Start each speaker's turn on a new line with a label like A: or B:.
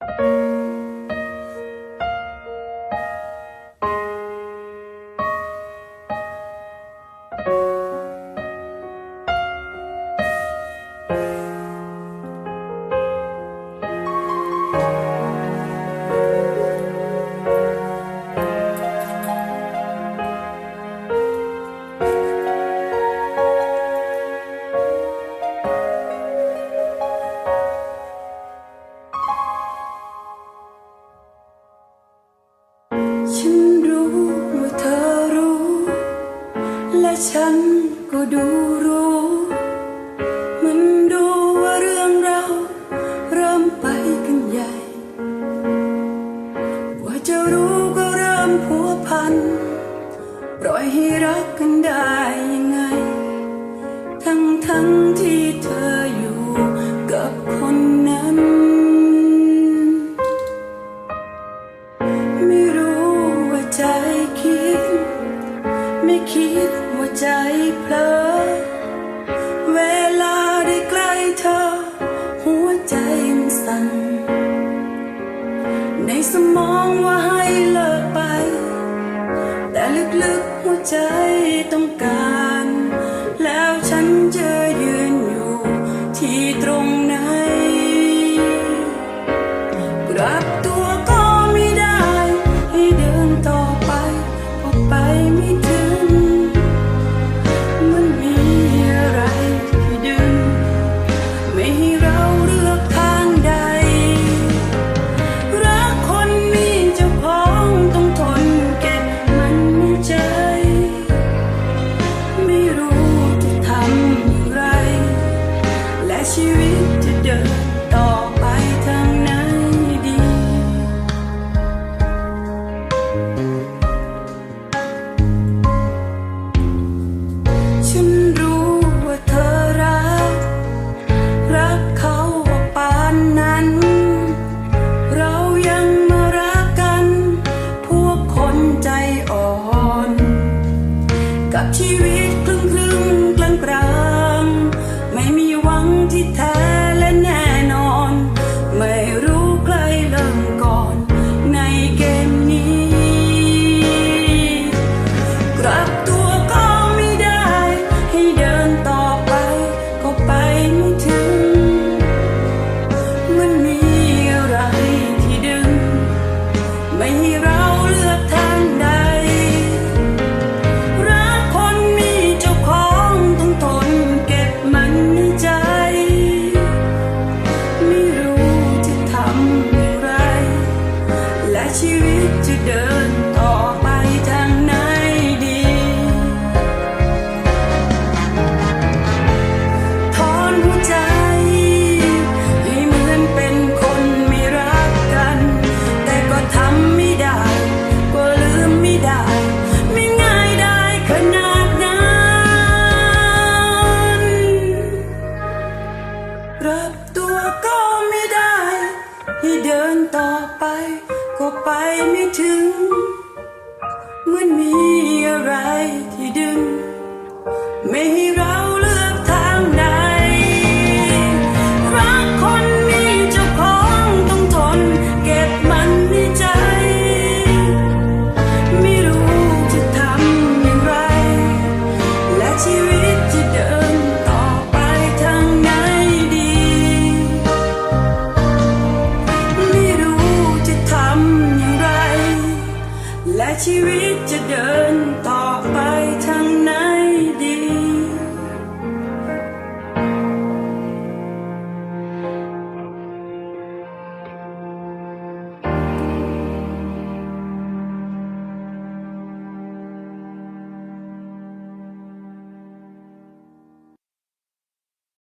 A: Música ฉันรู้ว่าเธอรู้ และฉันก็ดูรู้ มันดูว่าเรื่องเราเริ่มไปกันใหญ่ ว่าจะรู้ก็เริ่มพัวพัน ปล่อยให้รักกันได้ยังไง ทั้งทั้ง ไม่คิดว่าใจเพลอเวลาได้ใกล้เธอ หัวใจมันสั่น ในสมองว่าให้เลิกไป แต่ลึกๆหัวใจต้องการ แล้วฉันจะยืนอยู่ที่ตรงไหนกลับตัว ชีวิตจะเดินต่อไปทางไหนดี ฉันรู้ว่าเธอรัก รักเขาว่าปานนั้น เรายังมารักกัน พวกคนใจอ่อน กับชีวิต จะเดินต่อไปทางไหนดี ถอนหัวใจ ให้เหมือนเป็นคนไม่รักกัน แต่ก็ทำไม่ได้ ก็ลืมไม่ได้ ไม่ง่ายได้ขนาดนั้น รับตัวก็ไม่ได้ ให้เดินต่อไป ก็ไปไม่ถึงเหมือนมีอะไร และชีวิตจะเดินต่อ